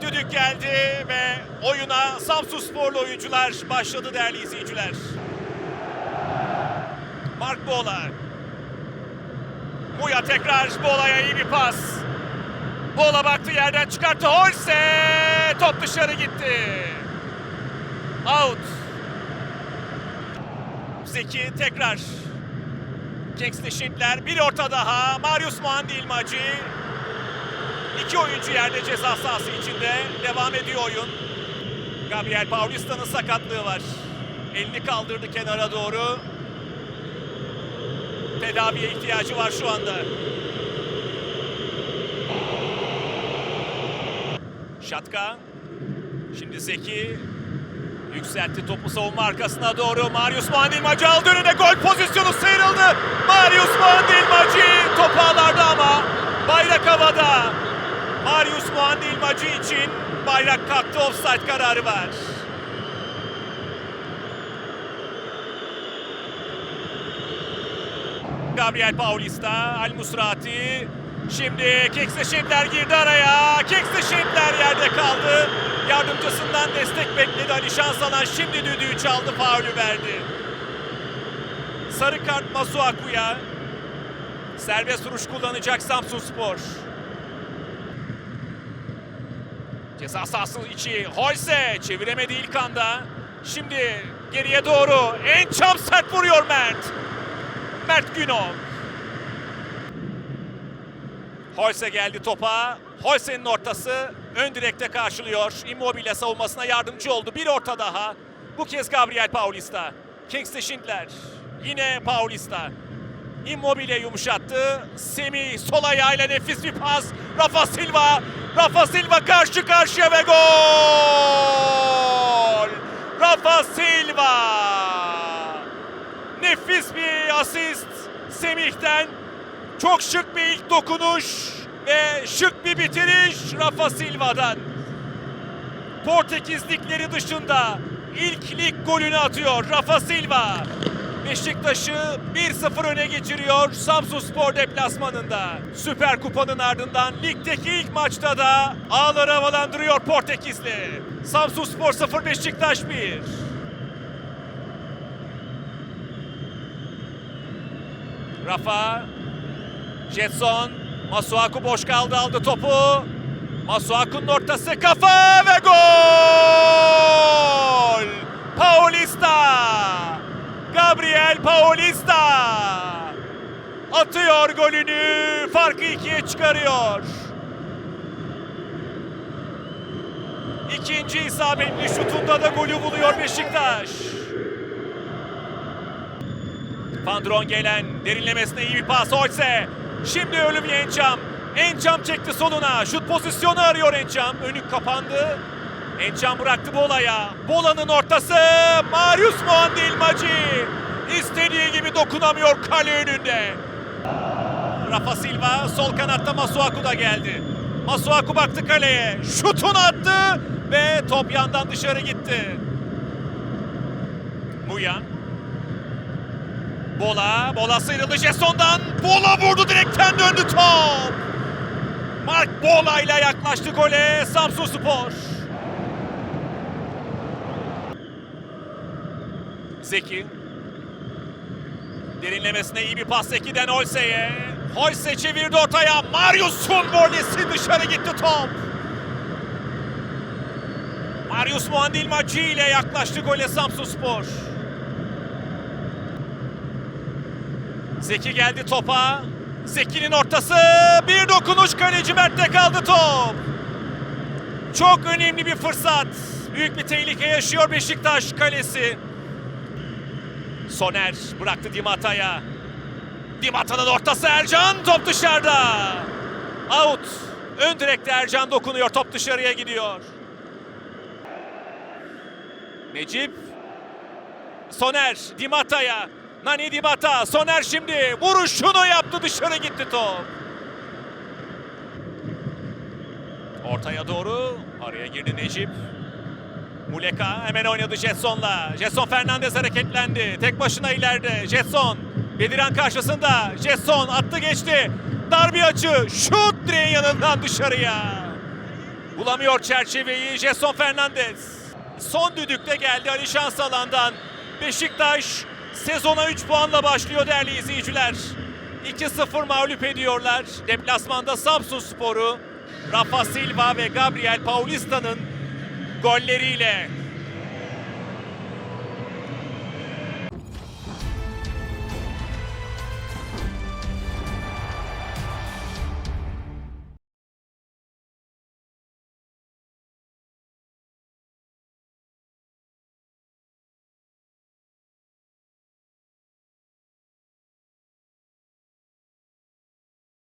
düdük geldi ve oyuna Samsun Sporlu oyuncular başladı değerli izleyiciler. Mark Bola. Muya tekrar Bola'ya iyi bir pas. Bola baktı yerden çıkarttı. Holse top dışarı gitti. Out. Zeki tekrar. Kingsley Schindler bir orta daha. Marius Muandi İlmacı. İki oyuncu yerde ceza sahası içinde. Devam ediyor oyun. Gabriel Paulista'nın sakatlığı var. Elini kaldırdı kenara doğru. Tedaviye ihtiyacı var şu anda. Şatka. Şimdi Zeki. Yükseltti topu savunma arkasına doğru. Marius Muandilmacı aldı önüne. Gol pozisyonu sıyrıldı. Marius Muandilmacı topu ağlarda ama bayrak havada. Marius Muandilmacı için bayrak kalktı. Offside kararı var. Gabriel Paulista, Al Musrati. Şimdi Kekse Şemler girdi araya. Kekse Şemler yerde kaldı. Yardımcısından destek bekledi Ali Şansalan. Şimdi düdüğü çaldı, faulü verdi. Sarı kart Masuaku'ya. Serbest vuruş kullanacak Samsun Spor. Ceza sahası içi Holse çeviremedi ilk anda. Şimdi geriye doğru en çam sert vuruyor Mert. Mert Günok. Holse geldi topa. Holse'nin ortası ön direkte karşılıyor. Immobile savunmasına yardımcı oldu. Bir orta daha. Bu kez Gabriel Paulista. Kingsley Schindler. Yine Paulista. Immobile yumuşattı. Semih sol ayağıyla nefis bir pas. Rafa Silva. Rafa Silva karşı karşıya ve gol! Rafa Silva! Nefis bir asist Semih'ten. Çok şık bir ilk dokunuş ve şık bir bitiriş Rafa Silva'dan. Portekizlikleri dışında ilk lig golünü atıyor Rafa Silva. Beşiktaş'ı 1-0 öne geçiriyor Samsun Spor deplasmanında. Süper Kupa'nın ardından ligdeki ilk maçta da ağları havalandırıyor Portekizli. Samsun Spor 0 Beşiktaş 1. Rafa Jetson Masuaku boş kaldı aldı topu. Masuaku'nun ortası kafa ve gol! Gabriel Paulista! Atıyor golünü, farkı ikiye çıkarıyor. İkinci isabetli şutunda da golü buluyor Beşiktaş. Fandron gelen derinlemesine iyi bir pas Holse. Şimdi ölüm Ençam. Ençam çekti soluna. Şut pozisyonu arıyor Ençam. Önü kapandı. Ençam bıraktı Bola'ya. Bola'nın ortası. Marius Muandi İlmacı. İstediği gibi dokunamıyor kale önünde. Rafa Silva sol kanatta Masuaku da geldi. Masuaku baktı kaleye. Şutunu attı ve top yandan dışarı gitti. Muyan. Bola, Bola sıyrıldı Jesson'dan. Bola vurdu direkten döndü top. Mark Bola ile yaklaştı gole Samsun Spor. Zeki. Derinlemesine iyi bir pas Zeki'den Holse'ye. Holse çevirdi ortaya. Marius'un volesi dışarı gitti top. Marius Muandilmacı ile yaklaştı gole Samsun Spor. Zeki geldi topa. Zeki'nin ortası. Bir dokunuş kaleci Mert'te kaldı top. Çok önemli bir fırsat. Büyük bir tehlike yaşıyor Beşiktaş kalesi. Soner bıraktı Dimata'ya. Dimata'nın ortası Ercan top dışarıda. Out. Ön direkte Ercan dokunuyor top dışarıya gidiyor. Necip. Soner Dimata'ya. Nani Dimata. Soner şimdi vuruşunu yaptı dışarı gitti top. Ortaya doğru araya girdi Necip. Muleka hemen oynadı Jetson'la. Jetson Fernandez hareketlendi. Tek başına ileride. Jetson. Bediran karşısında. Jetson attı geçti. Dar bir açı. Şut direğin yanından dışarıya. Bulamıyor çerçeveyi Jason Fernandez. Son düdükte geldi Ali Şansalan'dan. Beşiktaş sezona 3 puanla başlıyor değerli izleyiciler. 2-0 mağlup ediyorlar. Deplasmanda Samsun Sporu. Rafa Silva ve Gabriel Paulista'nın golleriyle